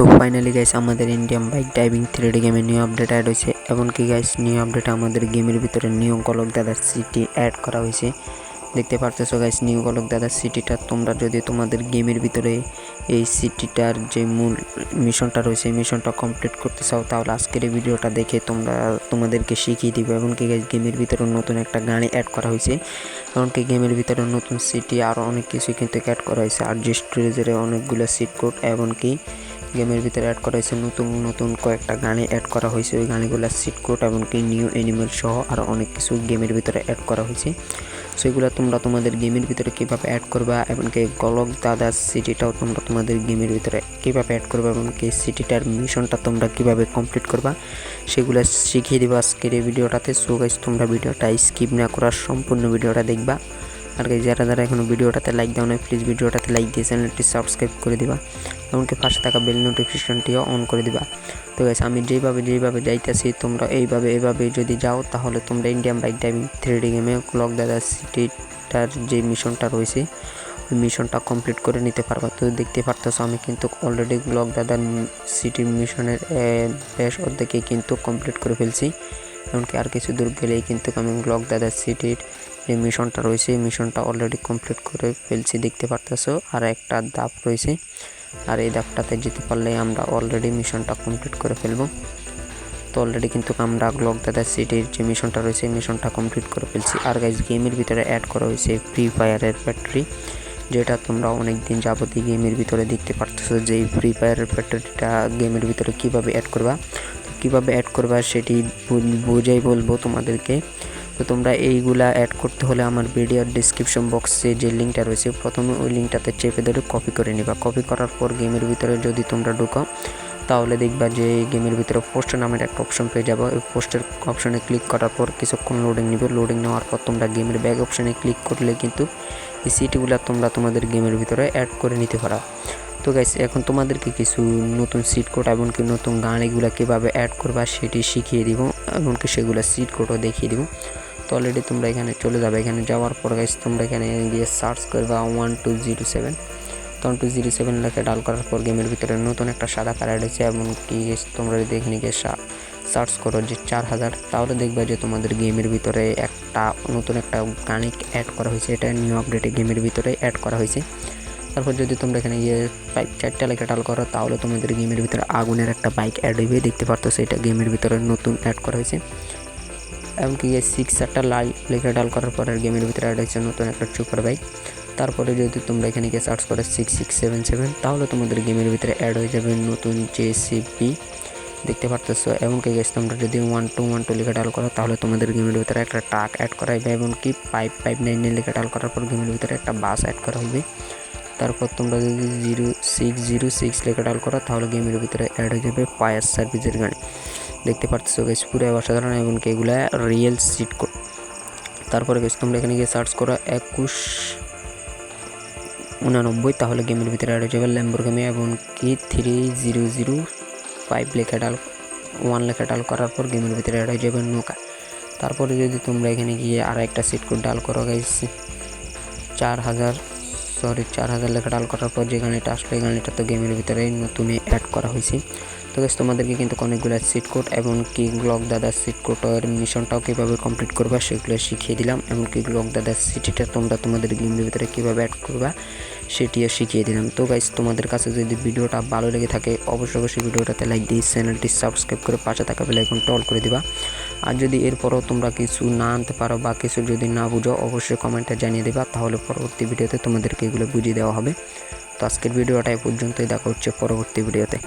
তো finally guys আমাদের Indian bike driving three D গেমে নিউ আপডেট অ্যাড হয়েছে। এমনকি গাইস নিউ আপডেটে আমাদের গেমের ভিতরে নিউ কলক দাদার সিটি অ্যাড করা হয়েছে। দেখতে পারতেছো গাইস নিউ কলক দাদার সিটিটা তোমরা যদি তোমাদের গেমের ভিতরে এই সিটিটার যে মূল মিশনটা রয়েছে, এই মিশনটা কমপ্লিট করতে চাও, তাহলে আজকের এই ভিডিওটা দেখে তোমরা তোমাদেরকে শিখিয়ে দিব। এমনকি গাইস গেমের ভিতরে নতুন একটা গাড়ি অ্যাড করা হয়েছে। এমনকি গেমের ভিতরে নতুন সিটি আরও অনেক কিছুই কিন্তু অ্যাড করা হয়েছে। আর যে স্টোরেজের অনেকগুলো সিট কোড এমনকি গেমের ভিতরে অ্যাড করা হয়েছে নতুন নতুন কয়েকটা গানে অ্যাড করা হয়েছে। ওই গানগুলোর সিট কোড এমনকি নিউ অ্যানিমেল সহ আরও অনেক কিছু গেমের ভিতরে অ্যাড করা হয়েছে। সেগুলো তোমরা তোমাদের গেমের ভিতরে কীভাবে অ্যাড করবা এমনকি গলক দাদা সিটিটাও তোমরা তোমাদের গেমের ভিতরে কীভাবে অ্যাড করবা এমনকি সিটিটার মিশনটা তোমরা কীভাবে কমপ্লিট করবা, সেগুলো শিখিয়ে দেবো আজকের এই ভিডিওটাতে। সো গাইস তোমরা ভিডিওটা স্কিপ না করার সম্পূর্ণ ভিডিওটা দেখবা। আর গাইজ যারা যারা এখনও ভিডিওটাতে লাইক দাও না প্লিজ ভিডিওটাতে লাইক দিয়ে চ্যানেলটি সাবস্ক্রাইব করে দিবা। এমনকি পাশে থাকা বেল নোটিফিকেশনটিও অন করে দিবা। তো গাইস আমি যেইভাবে যেইভাবে যাইতেছি, তোমরা এইভাবে এইভাবে যদি যাও, তাহলে তোমরা ইন্ডিয়ান বাইক ড্রাইভিং থ্রি গেমে ক্লক দাদা সিটিটার যে মিশনটা রয়েছে, ওই মিশনটা কমপ্লিট করে নিতে পারবা। তো দেখতে পারতেছো, আমি কিন্তু অলরেডি ব্লক দাদার সিটি মিশনের বেশ অর্ধেকে কিন্তু কমপ্লিট করে ফেলছি। এমনকি আর কিছু দূর গেলেই কিন্তু আমি ব্লক দাদার সিটির যে মিশনটা রয়েছে মিশনটা অলরেডি কমপ্লিট করে ফেলছি, দেখতে পারতেছো। আর একটা দাপ রয়েছে আর এই দাপটাতে যেতে পারলে আমরা অলরেডি মিশনটা কমপ্লিট করে ফেলব। তো অলরেডি কিন্তু আমরা ব্লক দাদা সিটির যে মিশনটা রয়েছে, এই মিশনটা কমপ্লিট করে ফেলছি। আর গাইজ গেমের ভিতরে অ্যাড করা হয়েছে ফ্রি ফায়ারের ব্যাটারি যেটা তোমরা অনেক দিন যাবতীয় গেমের ভিতরে দেখতে পারতেছো যে এই ফ্রি ফায়ারের ব্যাটারিটা গেমের ভিতরে কীভাবে অ্যাড করবা। কীভাবে অ্যাড করবা সেটি বুঝাই বলব তোমাদেরকে। তো তোমরা এইগুলা অ্যাড করতে হলে আমার ভিডিওর ডিসক্রিপশন বক্সে যে লিঙ্কটা রয়েছে, প্রথমে ওই লিঙ্কটাতে চেপে ধরে কপি করে নিবা। কপি করার পর গেমের ভিতরে যদি তোমরা ঢুকো তাহলে দেখবা যে এই গেমের ভিতরে পোস্টার নামের একটা অপশন পেয়ে যাব। ওই পোস্টের অপশনে ক্লিক করার পর কিছুক্ষণ লোডিং নিবে। লোডিং নেওয়ার পর তোমরা গেমের ব্যাগ অপশনে ক্লিক করলে কিন্তু এই সিটিগুলো তোমরা তোমাদের গেমের ভিতরে অ্যাড করে নিতে পারো। তো গাইস এখন তোমাদেরকে কিছু নতুন সিট কোড এমনকি নতুন গাড়িগুলো কীভাবে অ্যাড করবা সেটি শিখিয়ে দিব, এমনকি সেগুলো সিট কোডও দেখিয়ে দিব। তো অলরেডি তোমরা এখানে চলে যাবে। এখানে যাওয়ার পর গাইস তোমরা এখানে গিয়ে সার্চ করবা ওয়ান টু জিরো সেভেন তো ওয়ান টু জিরো সেভেন লেখে ডাল করার পর গেমের ভিতরে নতুন একটা সাদা কালার হয়েছে এমনকি তোমরা যদি এখানে গিয়ে সার্চ করো যে চার হাজার, তাহলে দেখবা যে তোমাদের গেমের ভিতরে একটা নতুন একটা গানিক অ্যাড করা হয়েছে। এটা নিউ আপডেটে গেমের ভিতরে অ্যাড করা হয়েছে। তারপর যদি তোমরা এখানে গিয়ে বাইক চারটা লেখা ডাল করো, তাহলে তোমাদের গেমের ভিতরে আগুনের একটা বাইক অ্যাড হইবে। দেখতে পারতো সেটা গেমের ভিতরে নতুন অ্যাড করা হয়েছে। এমনকি এই সিক্স একটা লাল লেখা ডাল করার পর গেমের ভিতরে অ্যাড হয়েছে নতুন একটা সুপার বাইক তারপরে যদি তোমরা এখানে গিয়ে সার্চ করো সিক্স সিক্স সেভেন সেভেন তাহলে তোমাদের গেমের ভিতরে অ্যাড হয়ে যাবে নতুন জেসিপি দেখতে পারতেছো? এমনকি গেছে তোমরা যদি ওয়ান টু ওয়ান টু লেখা ডাল করো, তাহলে তোমাদের গেমের ভিতরে একটা ট্রাক অ্যাড করা হবে এমনকি ফাইভ ফাইভ নাইন নাইন লেখা ডাল করার পর গেমের ভিতরে একটা বাস অ্যাড করা হবে তারপর তোমরা যদি জিরো সিক্স জিরো সিক্স লেখা ডাল করো, তাহলে গেমের ভিতরে অ্যাড হয়ে যাবে ফায়ার সার্ভিসের গাড়ি। দেখতে পাচ্ছ গেছ পুরো অসাধারণ এবং এগুলো রিয়েল সিট কোড তারপরে গেছ তোমরা এখানে গিয়ে সার্চ করো একুশ উনানব্বই, তাহলে গেমের ভিতরে অ্যাড হয়ে যাবে ল্যাম্বোরগামি এমনকি থ্রি জিরো জিরো ফাইভ লেখা ডাল ওয়ান লেখা ডাল করার পর গেমের ভিতরে অ্যাড হয়ে যাবে নৌকা। তারপরে যদি তোমরা এখানে গিয়ে আর একটা সিট কোড ডাল করো গাইস চার হাজার সরি চার হাজার লেখা ডাল করার পর যে গাড়িটা আসলো এই গাড়িটা তো গেমের ভিতরে নতুনই অ্যাড করা হয়েছে। তো গেস তোমাদেরকে কিন্তু অনেকগুলো সিট কোড এবং কি গ্লক দাদার সিট কোডের মিশনটাও কীভাবে কমপ্লিট করবা, সেগুলো শিখিয়ে দিলাম। এমনকি গ্লক দাদার সিটিটা তোমরা তোমাদের গেমের ভিতরে কীভাবে অ্যাড করবা, সেটিও শিখিয়ে দিলাম। তো গাইস তোমাদের কাছে যদি ভিডিওটা ভালো লেগে থাকে, অবশ্যই অবশ্যই ভিডিওটাতে লাইক দিয়ে চ্যানেলটি সাবস্ক্রাইব করে পাশে থাকা বেলা এখন টল করে দিবা। আর যদি এরপরও তোমরা কিছু না আনতে পারো বা কিছু যদি না বুঝো, অবশ্যই কমেন্টে জানিয়ে দেবা, তাহলে পরবর্তী ভিডিওতে তোমাদেরকে এগুলো বুঝিয়ে দেওয়া হবে। তো আজকের ভিডিওটা এ পর্যন্তই, দেখা হচ্ছে পরবর্তী ভিডিওতে।